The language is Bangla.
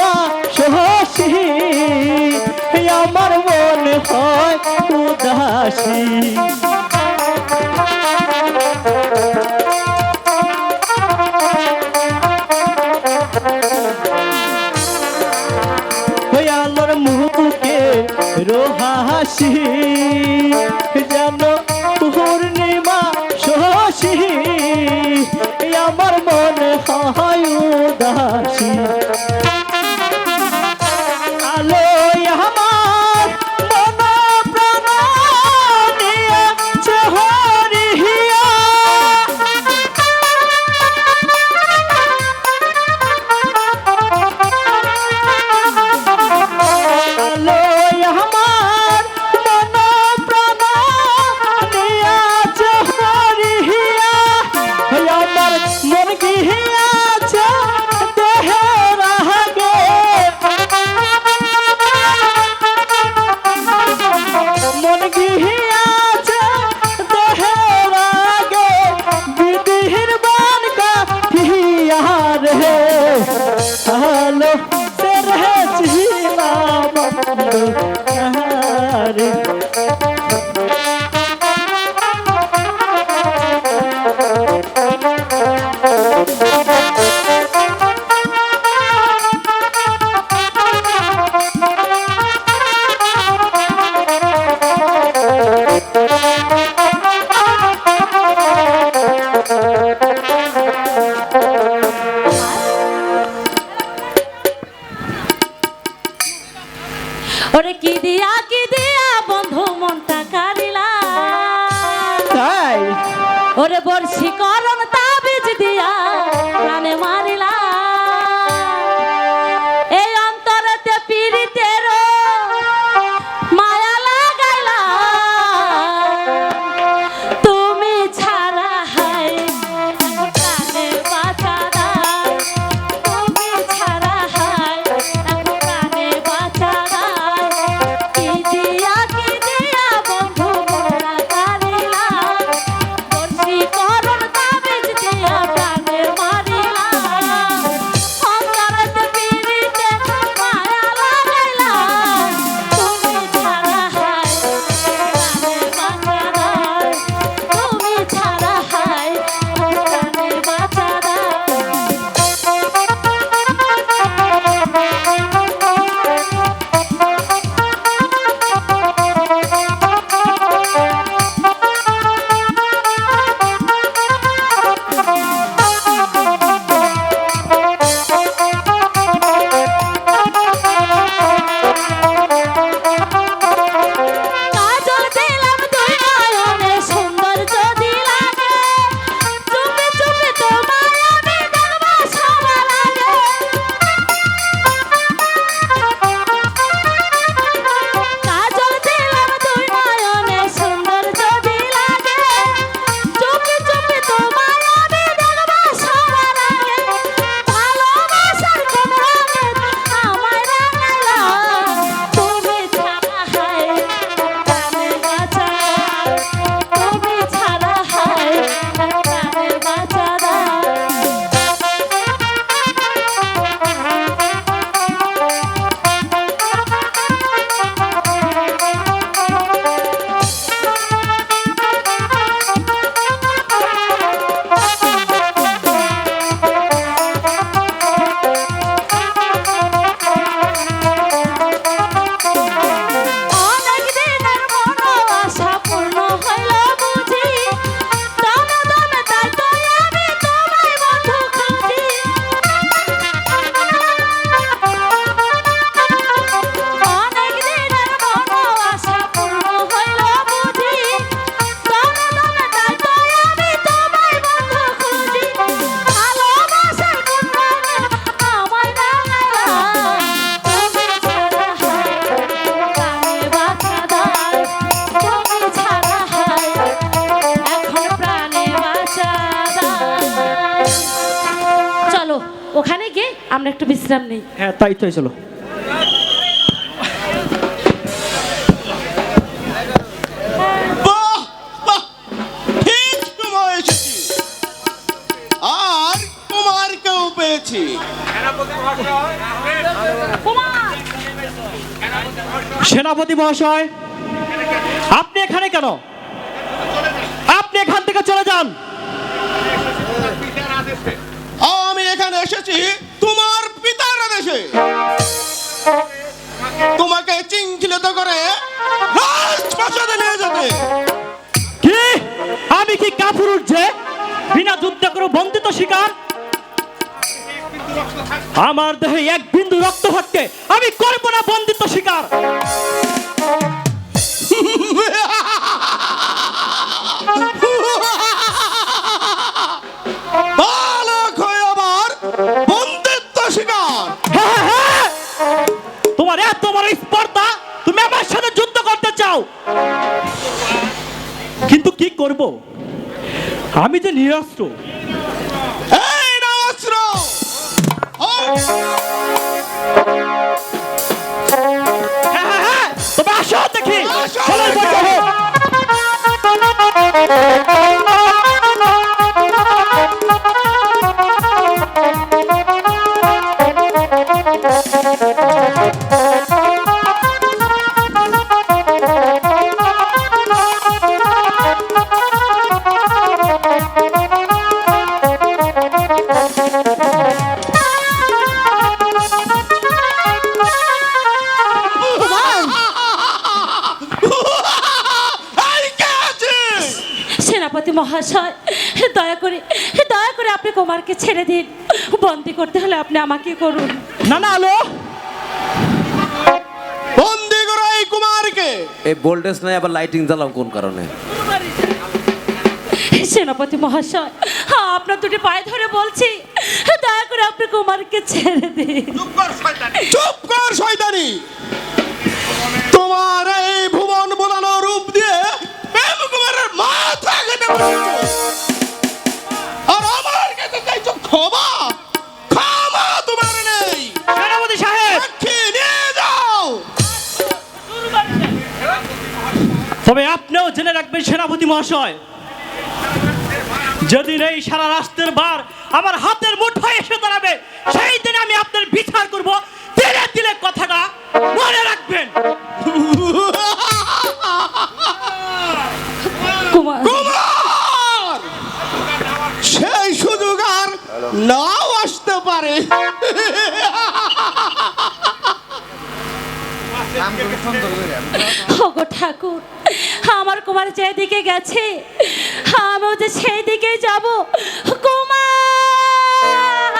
মা সহসী আমার মনে হয় উদাসী। কি দিয়া কি দিয়া বন্ধু মনটা কারিলা ওরে বর্ষি কর বিশ্রাম নেই। হ্যাঁ তাই সময় এসেছি আর কুমারকেও পেয়েছি। সেনাপতি মহাশয় আপনি এখানে কেন? আপনি এখান থেকে চলে যান। আমি এখানে এসেছি তোমাকে করে। রাজপ্রাসাদে নিয়ে যেতে কি? আমি কি কাপুরুষ যে? বিনা যুদ্ধ করে বন্দিত শিকার? আমার দেহে এক বিন্দু রক্ত হচ্ছে আমি করব না বন্দিত শিকার। আমি যে নিরস্ত্র। হ্যাঁ, হ্যাঁ, হ্যাঁ, দেখি। সেনাপতি মহাশয় দয়া করে দয়া করে আপনি কুমারকে ছেড়ে দিন। বন্দি করতে হলে আপনি আমাকে করুন। না না আলো। বন্দি করো এই কুমারকে। এই ভোল্টেজ নাই আবার লাইটিং জ্বালাম কোন কারণে? সেনাপতি মহাশয় হ্যাঁ আপনার দুটি পায়ে ধরে বলছি। দয়া করে আপনি কুমারকে ছেড়ে দিন। চুপ কর শয়তানি। তোমার এই আর আমার কাছে চাইছো ক্ষমা। ক্ষমা তোমার নেই। সেনাপতি সাহেব। নিয়ে যাও। তবে আপনিও জেনে রাখবেন সেনাপতি মহাশয় যেদিন এই সারা রাষ্ট্রের বার আমার হাতের মুঠোয় এসে দাঁড়াবে সেই দিন আমি আপনার বিচার করব। তিলে তিলে কথাটা মনে রাখবেন। কুমার। কুমার! নাও আসতে পারে। ঠাকুর আমার কুমার যেদিকে গেছে আমিও যে সেই দিকে যাব। কুমার!